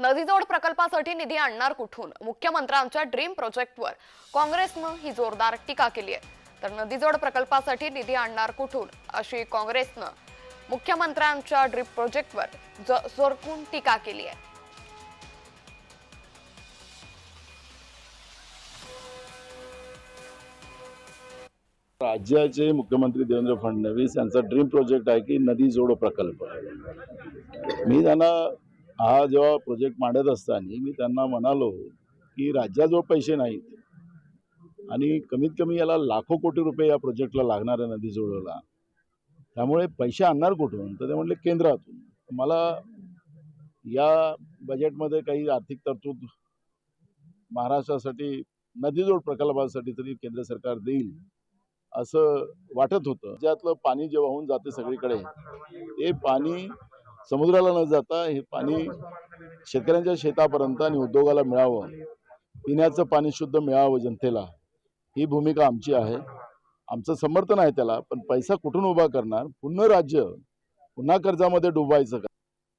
नदीजोड प्रकल्पासाठी निधी आणणार कुठून? मुख्यमंत्र्यांच्या ड्रीम प्रोजेक्टवर. काँग्रेसनं ही जोरदार टीका केली आहे. तर नदीजोड प्रकल्पासाठी निधी आणणार कुठून? अशी काँग्रेसनं मुख्यमंत्र्यांच्या ड्रीम प्रोजेक्टवर ज- जोरकून टीका केली आहे. राज्याचे मुख्यमंत्री देवेंद्र फडणवीस यांचा ड्रीम प्रोजेक्ट आहे की नदी जोडो प्रकल्प. मी त्यांना हा जेव्हा प्रोजेक्ट मांडत असताना मी त्यांना म्हणालो की राज्याजवळ पैसे नाहीत. आणि कमीत कमी याला लाखो कोटी रुपये या प्रोजेक्टला लागणार आहे नदी जोडोला त्यामुळे पैसे आणणार कुठून? तर ते म्हणले केंद्रातून. मला या बजेटमध्ये काही आर्थिक तरतूद महाराष्ट्रासाठी नदीजोड प्रकल्पासाठी तरी केंद्र सरकार देईल असं वाटत होतं. ज्यातलं पाणी जे वाहून जाते सगळीकडे ते पाणी समुद्राला न जाता हे पाणी शेतकऱ्यांच्या शेतापर्यंत आणि उद्योगाला मिळावं. पिण्याचं पाणी शुद्ध मिळावं जनतेला. ही भूमिका आमची आहे. आमचं समर्थन आहे त्याला पण पैसा कुठून उभा करणार? पुन्हा राज्य पुन्हा कर्जामध्ये डुबायचं का?